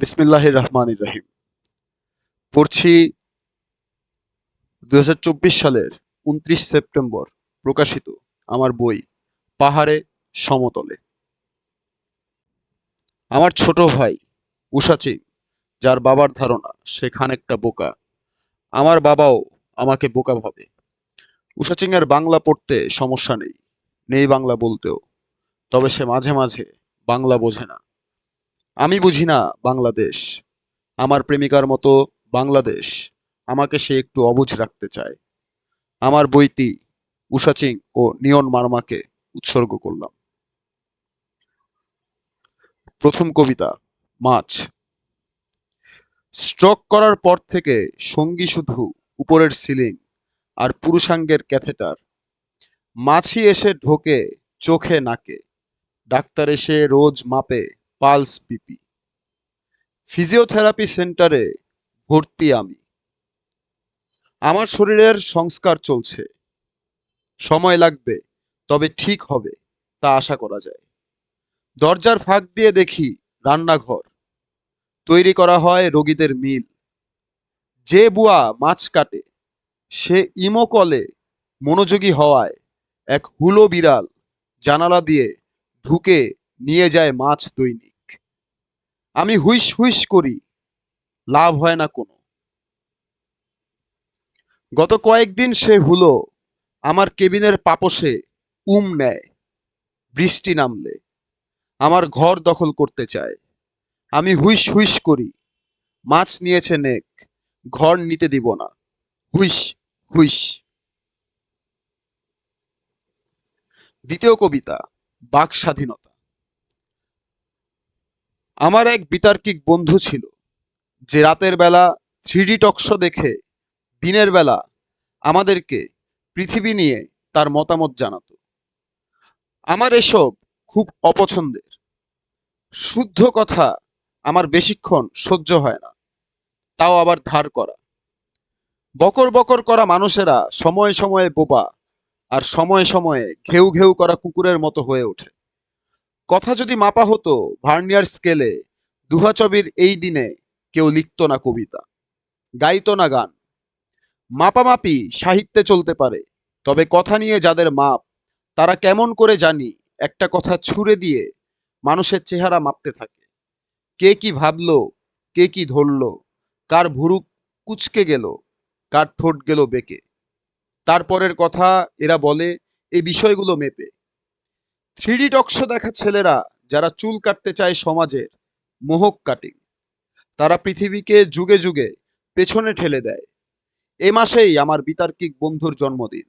বিসমিল্লাহ রহমান রহিম। পড়ছি দুই সালের উনত্রিশ সেপ্টেম্বর প্রকাশিত আমার বই, পাহাড়ে সমতলে। আমার ছোট ভাই উষাচিন যার বাবার ধারণা সে খানিকটা বোকা, আমার বাবাও আমাকে বোকা ভাবে। উষাচিং এর বাংলা পড়তে সমস্যা নেই নেই বাংলা বলতেও, তবে সে মাঝে মাঝে বাংলা বোঝে না। আমি বুঝি না বাংলাদেশ। আমার প্রেমিকার মতো বাংলাদেশ আমাকে সে একটু অবুঝ রাখতে চায়। আমার বইটি উষাচিং ও নিয়ন মার্মাকে উৎসর্গ করলাম। প্রথম কবিতা, মাছ। স্ট্রোক করার পর থেকে সঙ্গী শুধু উপরের সিলিং আর পুরুষাঙ্গের ক্যাথেটার। মাছি এসে ঢোকে চোখে নাকে। ডাক্তার এসে রোজ মাপে পালস পিপি। ফিজিওথেরাপি সেন্টারে ভর্তি আমি। আমার শরীরের সংস্কার চলছে। সময় লাগবে, তবে ঠিক হবে, তা আশা করা যায়। দরজার ফাঁক দিয়ে দেখি রান্নাঘর। তৈরি করা হয় রোগীদের মিল। যে বুয়া মাছ কাটে, সে ইমোকলে মনোযোগী হওয়ায় এক হুলো বিড়াল জানালা দিয়ে ঢুকে নিয়ে যায় মাছ দৈনিক। আমি হুইস হুইস করি, লাভ হয় না কোনো। গত কয়েকদিন সে হুলো, আমার কেবিনের পাপসে উম নেয়, বৃষ্টি নামলে, আমার ঘর দখল করতে চায়। আমি হুইস হুইস করি, মাছ নিয়েছে নেক, ঘর নিতে দিব না, হুইস হুইস। দ্বিতীয় কবিতা, বাক স্বাধীনতা। আমার এক বিতার্কিক বন্ধু ছিল, যে রাতের বেলা থ্রিডি টকশো দেখে দিনের বেলা আমাদেরকে পৃথিবী নিয়ে তার মতামত জানাতো। আমার এসব খুব অপছন্দের। শুদ্ধ কথা আমার বেশিক্ষণ সহ্য হয় না, তাও আবার ধার করা। বকর বকর করা মানুষেরা সময়ে সময়ে বোবা আর সময়ে সময়ে ঘেউ ঘেউ করা কুকুরের মতো হয়ে ওঠে। কথা যদি মাপা হতো ভার্নিয়ার স্কেলে, দুহাচবির এই দিনে কেউ লিখতো না কবিতা, গাইত না গান। মাপামাপি সাহিত্যে চলতে পারে, তবে কথা নিয়ে যাদের মাপ, তারা কেমন করে জানি একটা কথা ছুড়ে দিয়ে মানুষের চেহারা মাপতে থাকে। কে কি ভাবলো, কে কি ধরল, কার ভুরু কুচকে গেল, কার ঠোঁট গেল বেঁকে। তারপরের কথা এরা বলে এই বিষয়গুলো মেপে। থ্রিডি টকশো দেখা ছেলেরা যারা চুল কাটতে চায় সমাজের মোহক কাটিং। তারা পৃথিবীকে যুগে যুগে পেছনে ঠেলে দেয়। এ মাসেই আমার বিতার্কিক বন্ধুর জন্মদিন।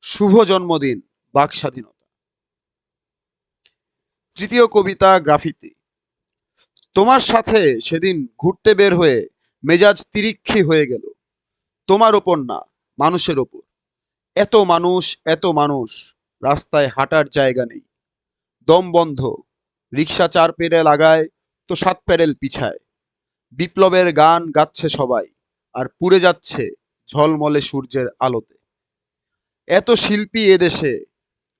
শুভ জন্মদিন, বাক স্বাধীনতা। তৃতীয় কবিতা, গ্রাফিতি। তোমার সাথে সেদিন ঘুরতে বের হয়ে মেজাজ তিরিক্ষি হয়ে গেল। তোমার ওপর না, মানুষের ওপর। এত মানুষ এত মানুষ, রাস্তায় হাঁটার জায়গা নেই। দম বন্ধ, রিক্সা চার পেরে লাগায় তো সাত প্যারেল পিছায়। বিপ্লবের গান গাচ্ছে সবাই, আর পুড়ে যাচ্ছে ঝলমলে সূর্যের আলোতে। এত শিল্পী এদেশে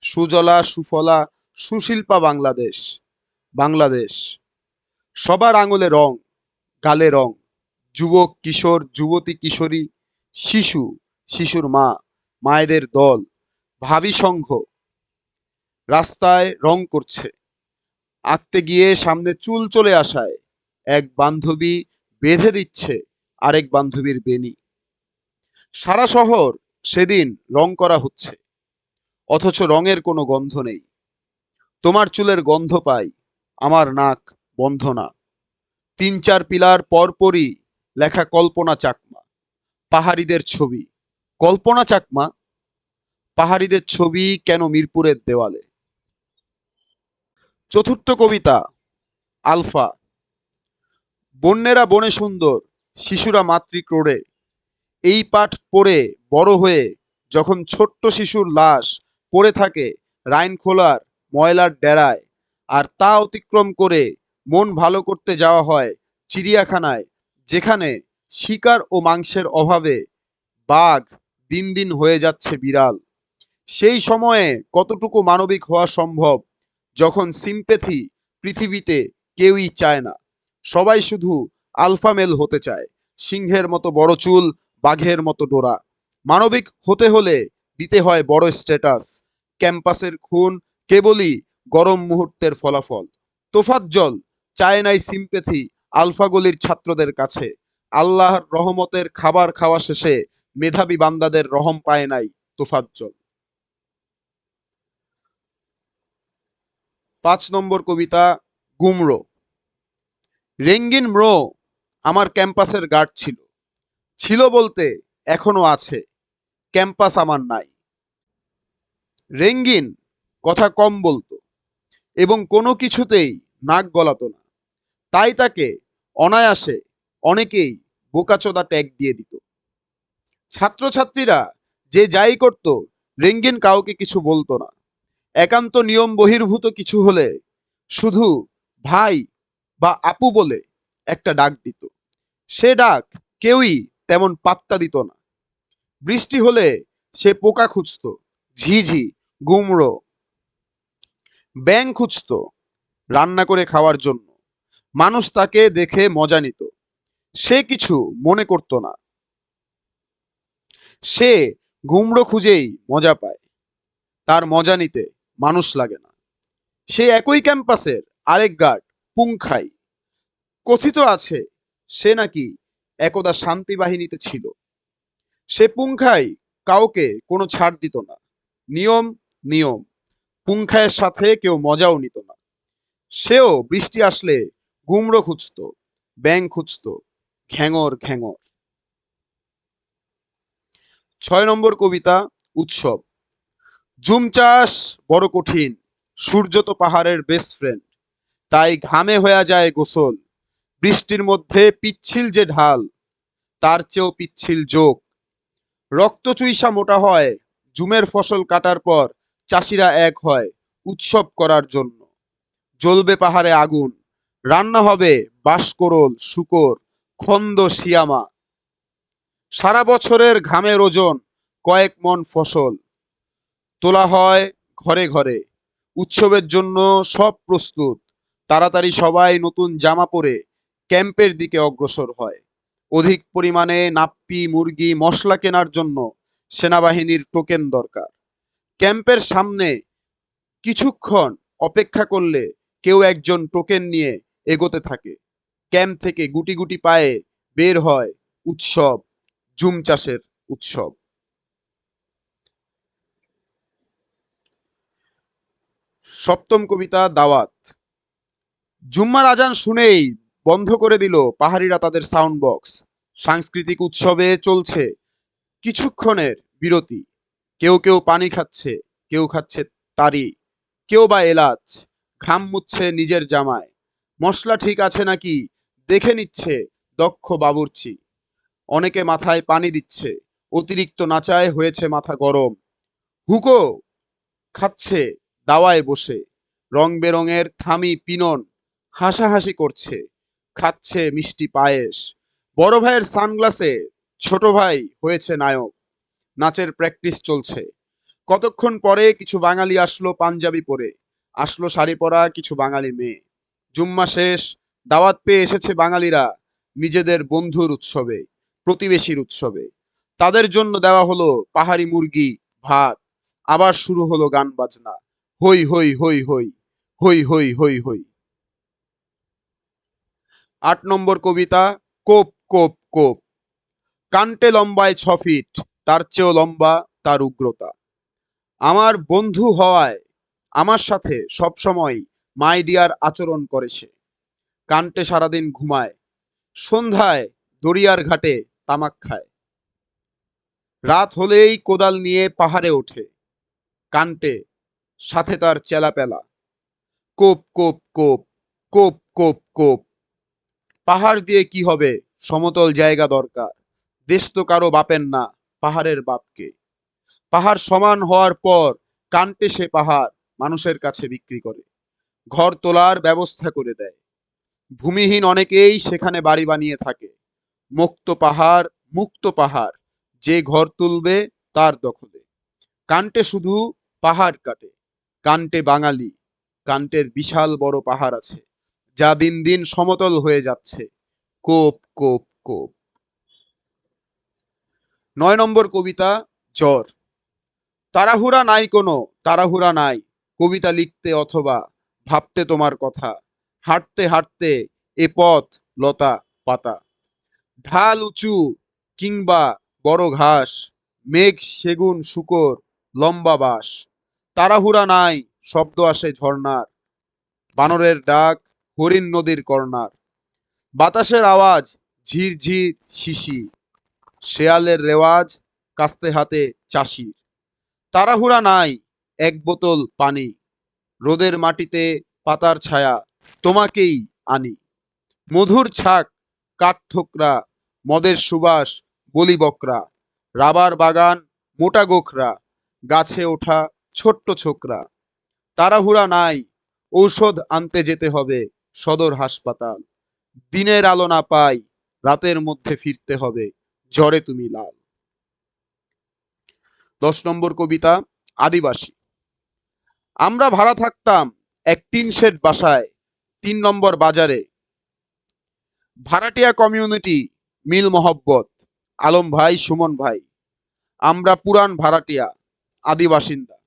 সুজলা, সুফলা, সুশিল্পা বাংলাদেশ বাংলাদেশ। সবার আঙুলে রং, গালে রং, যুবক, কিশোর, যুবতী, কিশোরী, শিশু, শিশুর মা, মায়েদের দল, ভাবি সংঘ রাস্তায় রং করছে। আঁকতে গিয়ে সামনে চুল চলে আসায় এক বান্ধবী বেঁধে দিচ্ছে আরেক বান্ধবীর বেনি সারা শহর সেদিন রং করা হচ্ছে, অথচ রঙের কোনো গন্ধ নেই। তোমার চুলের গন্ধ পাই, আমার নাক বন্ধ না। তিন চার পিলার পরপরই লেখা কল্পনা চাকমা, পাহাড়িদের ছবি। কল্পনা চাকমা? পাহাড়িদের ছবি কেন মিরপুরের দেওয়ালে? চতুর্থ কবিতা, আলফা। বন্যেরা বনে সুন্দর, শিশুরা মাতৃক্রোড়ে। এই পাঠ পড়ে বড় হয়ে যখন ছোট্ট শিশুর লাশ পড়ে থাকে রাইনখোলার ময়লার ডেরায় আর তা অতিক্রম করে মন ভালো করতে যাওয়া হয় চিড়িয়াখানায়, যেখানে শিকার ও মাংসের অভাবে বাঘ দিন দিন হয়ে যাচ্ছে বিড়াল। সেই সময়ে কতটুকু মানবিক হওয়া সম্ভব যখন সিম্পেথি পৃথিবীতে কেউই চায় না, সবাই শুধু আলফা মেল হতে চায়, সিংহের মতো বড় চুল, বাঘের মতো ডোরা। মানবিক হতে হলে দিতে হয় বড় স্ট্যাটাস, ক্যাম্পাসের খুন কেবলই গরম মুহূর্তের ফলাফল। তোফাজ্জল চায় নাই সিম্পেথি আলফাগলির ছাত্রদের কাছে, আল্লাহর রহমতের খাবার খাওয়া শেষে মেধাবী বান্দাদের রহম পায় নাই তোফাজ্জল পাঁচ নম্বর কবিতা, গুমরো। রেঙ্গিন ম্রো আমার ক্যাম্পাসের গার্ড ছিল। ছিল বলতে এখনও আছে। ক্যাম্পাস আমার নাই। রেঙ্গিন কথা কম বলতো এবং কোনো কিছুতেই নাক গলাতো না। তাই তাকে অনায়াসে অনেকেই বোকাচোদা ট্যাগ দিয়ে দিত। ছাত্রছাত্রীরা যে যাই করত, রেঙ্গিন কাউকে কিছু বলতো না। একান্ত নিয়ম বহির্ভূত কিছু হলে শুধু ভাই বা আপু বলে একটা ডাক দিত। সে ডাক কেউই তেমন পাত্তা দিত না। বৃষ্টি হলে সে পোকা খুঁজত ঝিঝি গুমড়ো ব্যাং খুঁজত রান্না করে খাওয়ার জন্য। মানুষ তাকে দেখে মজা নিত। সে কিছু মনে করত না। সে গুমড়ো খুঁজেই মজা পায়। তার মজা নিতে মানুষ লাগে না। সেই একই ক্যাম্পাসের আরেক গার্ড পুংখাই, কথিত আছে সে নাকি একদা শান্তি বাহিনীতে ছিল। সে পুংখাই কাউকে কোনো ছাড় দিত না। নিয়ম নিয়ম পুংখায়ের সাথে কেউ মজাও নিত না। সেও বৃষ্টি আসলে গুমড়ো খুঁজত ব্যাং খুঁজত, ঘ্যাঙর ঘ্যাঙর। ছয় নম্বর কবিতা, উৎসব। জুম চাষ বড় কঠিন, সূর্য তো পাহাড়ের বেস্ট ফ্রেন্ড তাই ঘামে হয়ে যায় গোসল, বৃষ্টির মধ্যে পিচ্ছিল যে ঢাল, তার চেয়েও পিচ্ছিল যোগ। রক্ত চুইসা মোটা হয় জুমের ফসল কাটার পর চাষিরা এক হয় উৎসব করার জন্য। জ্বলবে পাহাড়ে আগুন, রান্না হবে বাঁশকরল, শুকর, খন্দ, শিয়ামা। সারা বছরের ঘামের ওজন কয়েক মন ফসল তোলা হয় ঘরে ঘরে। উৎসবের জন্য সব প্রস্তুত। তাড়াতাড়ি সবাই নতুন জামা পরে ক্যাম্পের দিকে অগ্রসর হয়। অধিক পরিমাণে নাপ্পি, মুরগি, মশলা কেনার জন্য সেনাবাহিনীর টোকেন দরকার। ক্যাম্পের সামনে কিছুক্ষণ অপেক্ষা করলে কেউ একজন টোকেন নিয়ে এগোতে থাকে। ক্যাম্প থেকে গুটি গুটি পায়ে বের হয় উৎসব, জুম চাষের উৎসব। সপ্তম কবিতা দাওয়াত। জুম্মার আজান শুনেই বন্ধ করে দিল পাহাড়িরা তাদের সাউন্ড বক্স সাংস্কৃতিক উৎসবে চলছে কিছুক্ষণের বিরতি। কেউ কেউ পানি খাচ্ছে, কেউ খাচ্ছে তারি। কেউ বা এলাচ, ঘাম মুচ্ছে নিজের জামায়। মশলা ঠিক আছে নাকি? দেখে নিচ্ছে দক্ষ বাবুর্চি। অনেকে মাথায় পানি দিচ্ছে, অতিরিক্ত নাচায় হয়েছে মাথা গরম। হুকো খাচ্ছে দাওয়ায় বসে। রং বেরঙের থামি পিনন হাসাহাসি করছে, খাচ্ছে মিষ্টি পায়েস। বড় ভাইয়ের সানগ্লাসে ছোট ভাই হয়েছে নায়ক। নাচের প্র্যাকটিস চলছে। কতক্ষণ পরে কিছু বাঙালি আসলো পাঞ্জাবি পরে। আসলো শাড়ি পরা কিছু বাঙালি মেয়ে। জুম্মা শেষ, দাওয়াত পেয়ে এসেছে বাঙালিরা নিজেদের বন্ধুর উৎসবে, প্রতিবেশীর উৎসবে। তাদের জন্য দেওয়া হলো পাহাড়ি মুরগি, ভাত। আবার শুরু হলো গান বাজনা। হই হই হই হই হই হই হই হই। আট নম্বর কবিতা, কোপ কোপ কোপ। কান্টে লম্বায় ছ ফিট, তার চেয়েও লম্বা, তার উগ্রতা। আমার বন্ধু হওয়ায় আমার সাথে সবসময় মাই ডিয়ার আচরণ করে সে। কান্টে সারাদিন ঘুমায়, সন্ধ্যায় দরিয়ার ঘাটে তামাক খায়। রাত হলেই কোদাল নিয়ে পাহাড়ে ওঠে। কান্টে সাথে তার চেলাপেলা। কোপ কোপ কোপ কোপ কোপ কোপ। পাহাড় দিয়ে কি হবে? সমতল জায়গা দরকার। দেশ তো কারও বাপের না, পাহাড়ের বাপকে। পাহাড় সমান হওয়ার পর কান্টে সে পাহাড় মানুষের কাছে বিক্রি করে। ঘর তোলার ব্যবস্থা করে দেয়। ভূমিহীন অনেকেই সেখানে বাড়ি বানিয়ে থাকে। মুক্ত পাহাড় মুক্ত পাহাড়। যে ঘর তুলবে তার দখলে। কান্টে শুধু পাহাড় কাটে। কান্টে বাঙালি, কান্টের বিশাল বড় পাহাড় আছে, যা দিন দিন সমতল হয়ে যাচ্ছে। কোপ কোপ কোপ। নয় নম্বর কবিতা, জ্বর। তাড়াহুড়া নাই কোনো, তাড়াহুড়া নাই। কবিতা লিখতে অথবা ভাবতে তোমার কথা। হাঁটতে হাঁটতে এ পথ লতা পাতা। ঢাল উঁচু কিংবা বড় ঘাস, মেঘ সেগুন শুকর লম্বা বাস তাড়াহুড়া নাই, শব্দ আসে ঝর্ণার। বানরের ডাক, হরিণ নদীর কর্ণার। বাতাসের আওয়াজ ঝিরঝির শিশি। শেয়ালের রেওয়াজ, কাস্তে হাতে চাষির তাড়াহুড়া নাই, এক বোতল পানি। রোদের মাটিতে পাতার ছায়া, তোমাকেই আনি। মধুর ছাক, কাঠ ঠোকরা, মদের সুবাস, বলি বকরা। রাবার বাগান, মোটা গোখরা। গাছে ওঠা ছোট্ট ছোকরা। তাড়াহুড়া নাই, ঔষধ আনতে যেতে হবে সদর হাসপাতাল। দিনের আলো না পাই, রাতের মধ্যে ফিরতে হবে জ্বরে তুমি লাল। দশ নম্বর কবিতা, আদিবাসী। আমরা ভাড়া থাকতাম এক টিন শেড বাসায়, তিন নম্বর বাজারে। ভাড়াটিয়া কমিউনিটি, মিল মহব্বত, আলম ভাই, সুমন ভাই। আমরা পুরান ভাড়াটিয়া আদি বাসিন্দা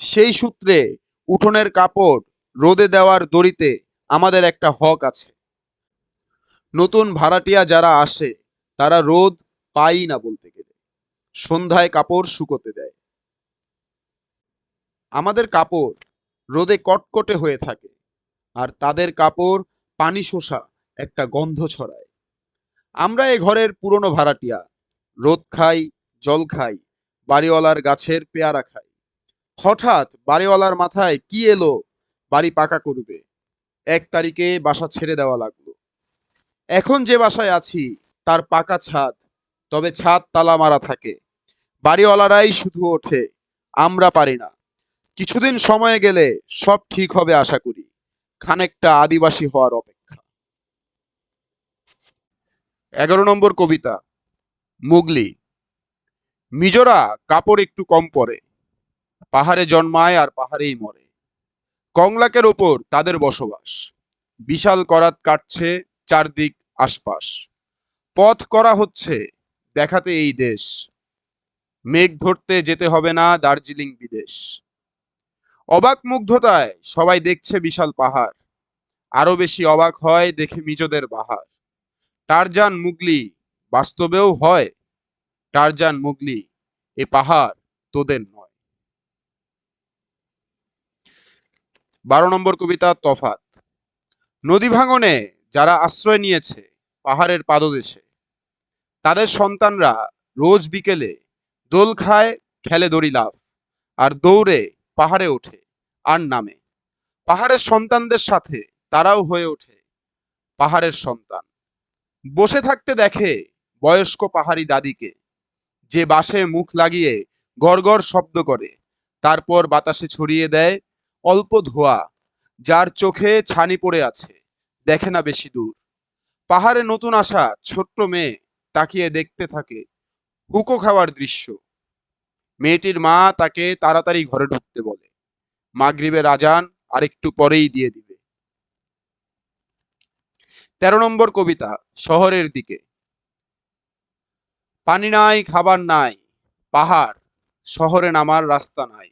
সেই সূত্রে উঠোনের কাপড় রোদে দেওয়ার দড়িতে আমাদের একটা হক আছে। নতুন ভাড়াটিয়া যারা আসে, তারা রোদ পাই না বলতে গেলে। সন্ধ্যায় কাপড় শুকোতে দেয়। আমাদের কাপড় রোদে কটকটে হয়ে থাকে আর তাদের কাপড় পানি শোষা একটা গন্ধ ছড়ায়। আমরা এ ঘরের পুরনো ভাড়াটিয়া, রোদ খাই, জল খাই, বাড়িওয়ালার গাছের পেয়ারা খাই। হঠাৎ বাড়িওয়ালার মাথায় কি এলো? বাড়ি পাকা করবে। এক তারিখে বাসা ছেড়ে দেওয়া লাগল। এখন যে বাসায় আছি, তার পাকা ছাদ, তবে ছাদ তালা মারা থাকে। বাড়িওয়ালারাই শুধু ওঠে, আমরা পারি না। কিছুদিন সময় গেলে সব ঠিক হবে আশা করি। খানিকটা আদিবাসী হওয়ার অপেক্ষা। এগারো নম্বর কবিতা, মুগলি। মিজোরা কাপড় একটু কম পরে। পাহাড়ে জন্মায় আর পাহাড়েই মরে। কংলাকের ওপর তাদের বসবাস। বিশাল করাত কাটছে চারদিক আশপাশ। পথ করা হচ্ছে দেখাতে এই দেশ। মেঘ ধরতে যেতে হবে না দার্জিলিং বিদেশ। অবাক মুগ্ধতায় সবাই দেখছে বিশাল পাহাড়। আরও বেশি অবাক হয় দেখে মিজোদের বাহার। টারজান মুগলি বাস্তবেও হয়। টারজান মুগলি, এ পাহাড় তোদের নয় বারো নম্বর কবিতা তফাত নদী ভাঙনে যারা আশ্রয় নিয়েছে পাহাড়ের পাদদেশে, তাদের সন্তানরা রোজ বিকেলে দোল খায়, খেলে দড়ি লাভ আর দৌড়ে পাহাড়ে ওঠে আর নামে। পাহাড়ের সন্তানদের সাথে তারাও হয়ে ওঠে পাহাড়ের সন্তান। বসে থাকতে দেখে বয়স্ক পাহাড়ি দাদিকে, যে বাসে মুখ লাগিয়ে গড় শব্দ করে, তারপর বাতাসে ছড়িয়ে দেয় অল্প ধোয়া, যার চোখে ছানি পড়ে আছে, দেখে না বেশি দূর। পাহাড়ে নতুন আসা ছোট্ট মেয়ে তাকিয়ে দেখতে থাকে হুকো খাওয়ার দৃশ্য। মেয়েটির মা তাকে তাড়াতাড়ি ঘরে ঢুকতে বলে। মাগরিবের আজান আর একটু পরেই দিয়ে দিবে। তেরো নম্বর কবিতা, শহরের দিকে। পানি নাই, খাবার নাই, পাহাড়, শহরে নামার রাস্তা নাই।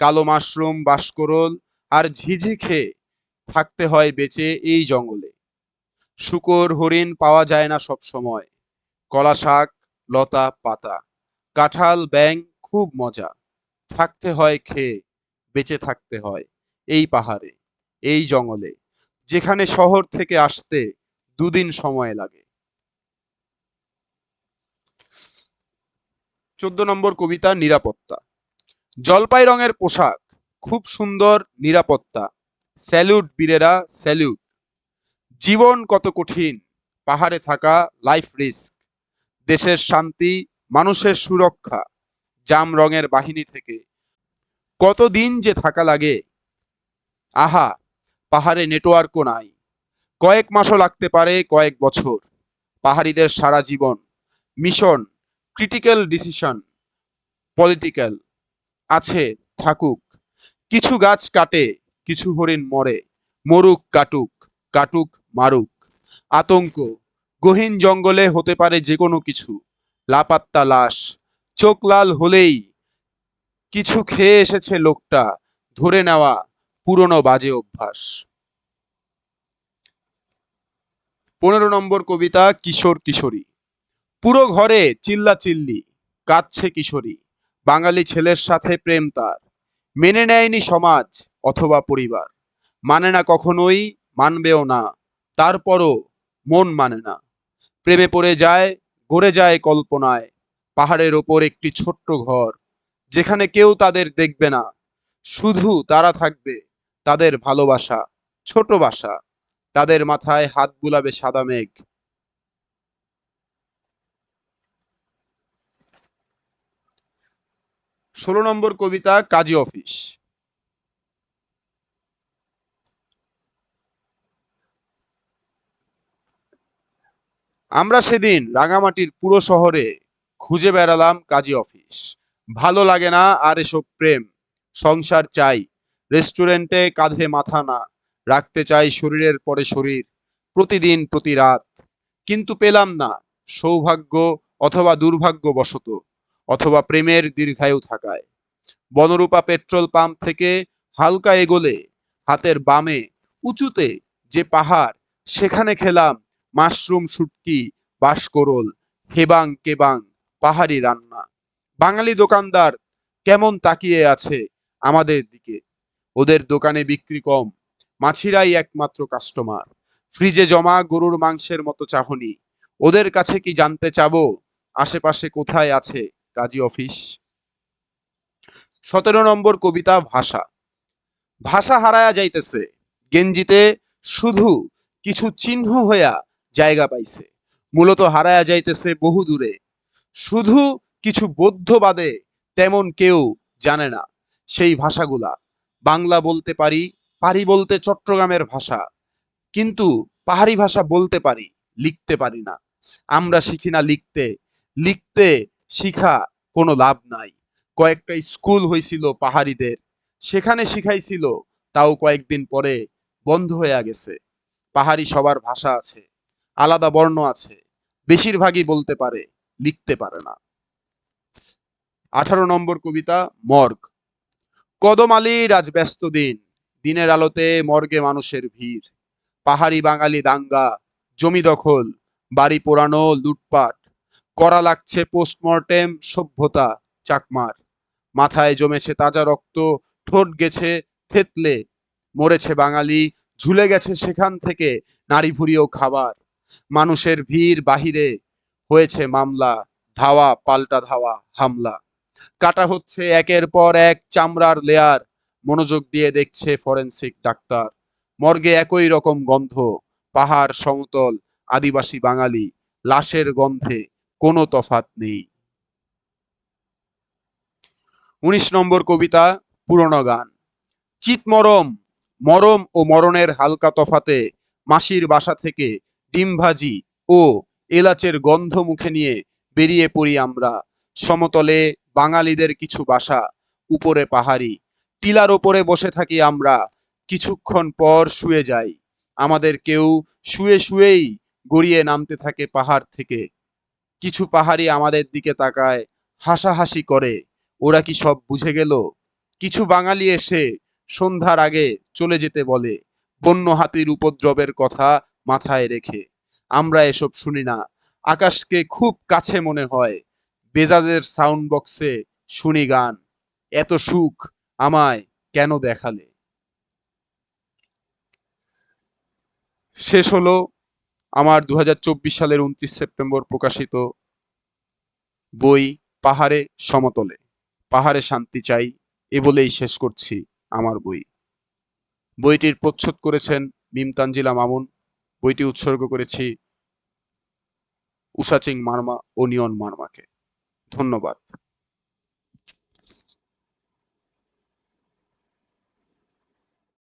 কালো মাশরুম বাসকরল আর ঝিঝি খেয়ে থাকতে হয় বেঁচে এই জঙ্গলে। শুকর, হরিণ পাওয়া যায় না সব সময়। কলা শাক, লতা, পাতা, কাঁঠাল ব্যাং খুব মজা। থাকতে হয় খেয়ে, বেঁচে থাকতে হয় এই পাহাড়ে, এই জঙ্গলে, যেখানে শহর থেকে আসতে দুদিন সময় লাগে। চোদ্দ নম্বর কবিতা, নিরাপত্তা। জলপাই রঙের পোশাক, খুব সুন্দর নিরাপত্তা। Salute বীরেরা, salute. জীবন কত কঠিন, পাহাড়ে থাকা লাইফ রিস্ক। দেশের শান্তি, মানুষের সুরক্ষা, জাম রঙের বাহিনী থেকে। কতদিন যে থাকা লাগে। আহা, পাহাড়ে নেটওয়ার্কও নাই। কয়েক মাসও লাগতে পারে কয়েক বছর। পাহাড়িদের সারা জীবন। Mission, critical decision, political. আছে, থাকুক। কিছু গাছ কাটে, কিছু হরিণ মরে। মরুক, কাটুক কাটুক, মারুক। আতঙ্ক, গহীন জঙ্গলে হতে পারে যে কোনো কিছু। লাপাত্তা লাশ, চোখ লাল হলেই কিছু খেয়ে এসেছে লোকটা, ধরে নেওয়া পুরনো বাজে অভ্যাস। পনেরো নম্বর কবিতা, কিশোর কিশোরী। পুরো ঘরে চিল্লা চিল্লি কাঁদছে কিশোরী। বাঙালি ছেলের সাথে প্রেম তার। মেনে নেয়নি সমাজ অথবা পরিবার। মানে না কখনোই, মানবেও না। তারপরও মন মানে না। প্রেমে পড়ে যায়, গড়ে যায় কল্পনায়। পাহাড়ের ওপর একটি ছোট্ট ঘর, যেখানে কেউ তাদের দেখবে না। শুধু তারা থাকবে, তাদের ভালোবাসা, ছোট বাসা। তাদের মাথায় হাত বুলাবে সাদা মেঘ। ষোলো নম্বর কবিতা, কাজী অফিস। আমরা সেদিন রাঙামাটির পুরো শহরে খুঁজে বেড়ালাম কাজী অফিস। ভালো লাগে না আর এসব প্রেম। সংসার চাই। রেস্টুরেন্টে কাঁধে মাথা না। রাখতে চাই শরীরের পরে শরীর। প্রতিদিন, প্রতি রাত। কিন্তু পেলাম না। সৌভাগ্য অথবা দুর্ভাগ্যবশত অথবা প্রেমের দীর্ঘায়ু থাকায়। বনরূপা পেট্রোল পাম্প থেকে হালকা এগোলে, হাতের বামে উঁচুতে যে পাহাড়, সেখানে খেলাম মাশরুম শুটকি, বাঁশকরোল, হেবাং কেবাং পাহাড়ি রান্না। বাঙালি দোকানদার কেমন তাকিয়ে আছে আমাদের দিকে? ওদের দোকানে বিক্রি কম, মাছিরাই একমাত্র কাস্টমার ফ্রিজে জমা গরুর মাংসের মতো চাহনি। ওদের কাছে কি জানতে চাবো? আশেপাশে কোথায় আছে? কাজী অফিস। সতেরো নম্বর কবিতা ভাষা। ভাষা হারায়া যাইতেছে। গেঞ্জিতে শুধু কিছু চিহ্ন হইয়া জায়গা পাইছে। মূলত হারায়া যাইতেছে বহু দূরে। শুধু কিছু বৌদ্ধবাদে তেমন কেউ জানে না সেই ভাষাগুলা। বাংলা বলতে পারি পারি বলতে চট্টগ্রামের ভাষা। কিন্তু পাহাড়ি ভাষা বলতে পারি, লিখতে পারি না। আমরা শিখি না লিখতে। লিখতে শিখা কোনো লাভ নাই। কয়েকটা স্কুল হয়েছিল পাহাড়িদের, সেখানে শিখাইছিল, তাও কয়েকদিন পরে বন্ধ হয়ে গেছে। পাহাড়ি সবার ভাষা আছে, আলাদা বর্ণ আছে, বেশিরভাগই বলতে পারে, লিখতে পারে না। আঠারো নম্বর কবিতা, মর্গ। কদম আলীর আজ ব্যস্ত দিন, দিনের আলোতে মর্গে মানুষের ভিড়। পাহাড়ি বাঙালি দাঙ্গা, জমি দখল, বাড়ি পোড়ানো, লুটপাট করা লাগছে পোস্টমর্টেম সভ্যতা, চাকমার। মাথায় জমেছে তাজা রক্ত, ঠোঁট গেছে থেতলে। মরেছে বাঙালি, ঝুলে গেছে সেখান থেকে নারী ভুরিও খাবার। মানুষের ভিড় বাহিরে, হয়েছে মামলা, ধাওয়া, পাল্টা ধাওয়া, হামলা। কাটা হচ্ছে একের পর এক চামড়ার লেয়ার, মনোযোগ দিয়ে দেখছে ফরেন্সিক ডাক্তার। মর্গে একই রকম গন্ধ, পাহাড় সমতল, আদিবাসী বাঙালি, লাশের গন্ধে। কোনো তফাত নেই। উনিশ নম্বর কবিতা, পুরনো গান। চিতমরম মরম ও মরণের হালকা তফাতে মাসির বাসা থেকে ডিম ভাজি ও এলাচের গন্ধ মুখে নিয়ে বেরিয়ে পড়ি আমরা। সমতলে বাঙালিদের কিছু বাসা, উপরে পাহাড়ি। টিলার ওপরে বসে থাকি আমরা। কিছুক্ষণ পর শুয়ে যাই। আমাদের কেউ শুয়ে শুয়েই গড়িয়ে নামতে থাকে পাহাড় থেকে। কিছু পাহাড়ি আমাদের দিকে তাকায়, হাসাহাসি করে। ওরা কি সব বুঝে গেল? কিছু বাঙালি এসে সন্ধ্যার আগে চলে যেতে বলে, বন্য হাতির উপদ্রবের কথা মাথায় রেখে। আমরা এসব শুনি না। আকাশকে খুব কাছে মনে হয়। বেজাজের সাউন্ড বক্সে শুনি গান। এত সুখ আমায় কেন দেখালে? শেষ হলো আমার দুই হাজার চব্বিশ সালের উনত্রিশ সেপ্টেম্বর প্রকাশিত বই পাহাড়ে সমতলে, পাহাড়ে শান্তি চাই, এ বলেই শেষ করছি আমার বই। বইটির প্রচ্ছদ করেছেন মিম তানজিলা মামুন, বইটি উৎসর্গ করেছি উষাচিং মার্মা ও নিয়ন মার্মাকে। ধন্যবাদ।